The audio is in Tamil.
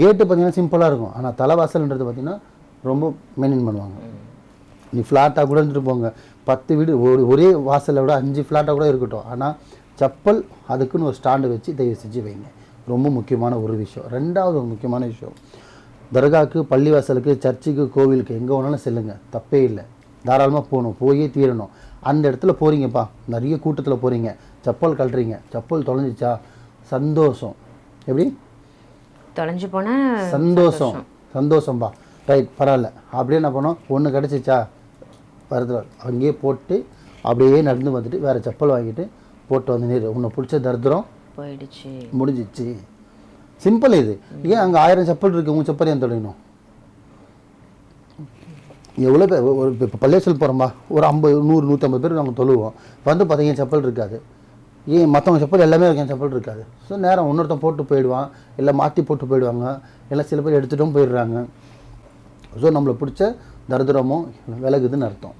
கேட்டு பார்த்தீங்கன்னா சிம்பிளாக இருக்கும். ஆனால் தலைவாசல்ன்றது பார்த்தீங்கன்னா ரொம்ப மெயின்டைன் பண்ணுவாங்க. நீ ஃப்ளாட்டாக கூட இருந்துட்டு போங்க. பத்து வீடு ஒரு ஒரே வாசலை விட அஞ்சு ஃப்ளாட்டாக கூட இருக்கட்டும். ஆனால் செப்பல் அதுக்குன்னு ஒரு ஸ்டாண்டு வச்சு தயவு செஞ்சு வைங்க. ரொம்ப முக்கியமான ஒரு விஷயம். ரெண்டாவது ஒரு முக்கியமான விஷயம். தர்காவுக்கு பள்ளிவாசலுக்கு சர்ச்சுக்கு கோவிலுக்கு எங்கே வேணாலும் செல்லுங்க. தப்பே இல்லை. தாராளமாக போகணும். போயே தீரணும். அந்த இடத்துல போகிறீங்கப்பா நிறைய கூட்டத்தில் போகிறீங்க செப்பல் கழட்டுறீங்க. செப்பல் தொலைஞ்சிச்சா சந்தோஷம். எப்படி? தொலைஞ்சு போனா சந்தோஷம். சந்தோஷம்பா ரைட் பரவாயில்ல. அப்படியே என்ன பண்ணோம்? ஒன்று கிடச்சிச்சா? வருது அங்கேயே போட்டு அப்படியே நடந்து வந்துட்டு வேறு செப்பல் வாங்கிட்டு போட்டு வந்து நீர் உன்னை பிடிச்ச தரித்திரம் போயிடுச்சு. முடிஞ்சிச்சு. சிம்பிள் இது. ஏன் அங்கே ஆயிரம் செப்பல் இருக்கு? உங்கள் செப்பல் ஏன் தொடங்கணும் எவ்வளோ பேர் ஒரு இப்போ பள்ளியாசல் போகிறோம்பா ஒரு ஐம்பது நூறு நூற்றம்பது பேர் நாங்கள் தொழுவோம். வந்து பார்த்தீங்க செப்பல் இருக்காது. ஏன் மற்றவங்க செப்பல் எல்லாமே இருக்கும் செப்பல் இருக்காது. ஸோ நேரம் இன்னொருத்தன் போட்டு போயிடுவான் இல்லை மாற்றி போட்டு போயிடுவாங்க இல்லை சில பேர் எடுத்துகிட்டும் போயிடுறாங்க. ஸோ நம்மளை பிடிச்ச தரித்திரமோ விலகுதுன்னு அர்த்தம்.